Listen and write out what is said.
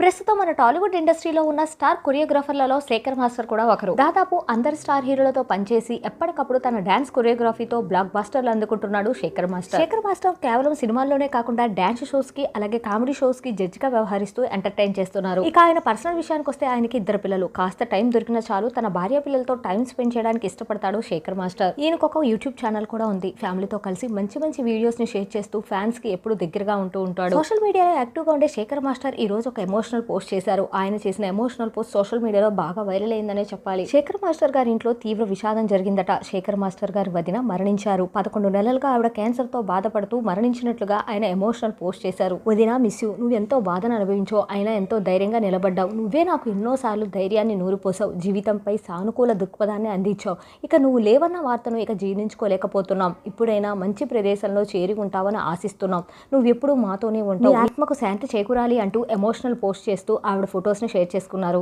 ప్రస్తుతం మన టాలీవుడ్ ఇండస్ట్రీలో ఉన్న స్టార్ కొరియోగ్రాఫర్లలో శేఖర్ మాస్టర్ కూడా ఒకరు. దాదాపు అందరు స్టార్ హీరోలతో పనిచేసి ఎప్పటికప్పుడు తన డాన్స్ కొరియోగ్రఫీతో బ్లాక్ బాస్టర్లు అందుకుంటున్నాడు శేఖర్ మాస్టర్. శేఖర్ మాస్టర్ కేవలం సినిమాల్లోనే కాకుండా డాన్స్ షోస్కి అలాగే కామెడీ షోస్కి జడ్జ్గా వ్యవహరిస్తూ ఎంటర్టైన్ చేస్తున్నారు. ఇక ఆయన పర్సనల్ విషయానికి వస్తే ఆయనకి ఇద్దరు పిల్లలు. కాస్త టైం దొరికిన చాలు తన భార్య పిల్లలతో టైం స్పెండ్ చేయడానికి ఇష్టపడతాడు శేఖర్ మాస్టర్. ఈయనకు ఒక యూట్యూబ్ ఛానల్ కూడా ఉంది. ఫ్యామిలీతో కలిసి మంచి మంచి వీడియోస్ని షేర్ చేస్తూ ఫ్యాన్స్కి ఎప్పుడు దగ్గరగా ఉంటూ ఉంటాడు. సోషల్ మీడియాలో యాక్టివ్గా ఉండే శేఖర్ మాస్టర్ ఈ రోజు ఒక ఎమోషన్ ఎమోషనల్ పోస్ట్ చేశారు. ఆయన చేసిన ఎమోషనల్ పోస్ట్ సోషల్ మీడియాలో బాగా వైరల్ అయిందనే చెప్పాలి. శేఖర్ మాస్టర్ గారి ఇంట్లో తీవ్ర విషాదం జరిగిందట. శేఖర్ మాస్టర్ గారి వదిన మరణించారు. పదకొండు నెలలుగా ఆవిడ క్యాన్సర్తో బాధపడుతూ మరణించినట్లుగా ఆయన ఎమోషనల్ పోస్ట్ చేశారు. వదిన మిస్ యూ నువ్వు ఎంతో బాధను అనుభవించో అయినా ఎంతో ధైర్యంగా నిలబడ్డావు. నువ్వే నాకు ఎన్నోసార్లు ధైర్యాన్ని నూరిపోసావు. జీవితంపై సానుకూల దృక్పథాన్ని అందించావు. ఇక నువ్వు లేవన్న వార్తను ఇక జీర్ణించుకోలేకపోతున్నాం. ఇప్పుడైనా మంచి ప్రదేశంలో చేరి ఉంటావని ఆశిస్తున్నాం. నువ్వు ఎప్పుడు మాతోనే ఉంటావు. ఆత్మకు శాంతి చేకూరాలి అంటూ ఎమోషనల్ పోస్ట్ పోస్ట్ చేస్తూ ఆవిడ ఫొటోస్ని షేర్ చేసుకున్నారు.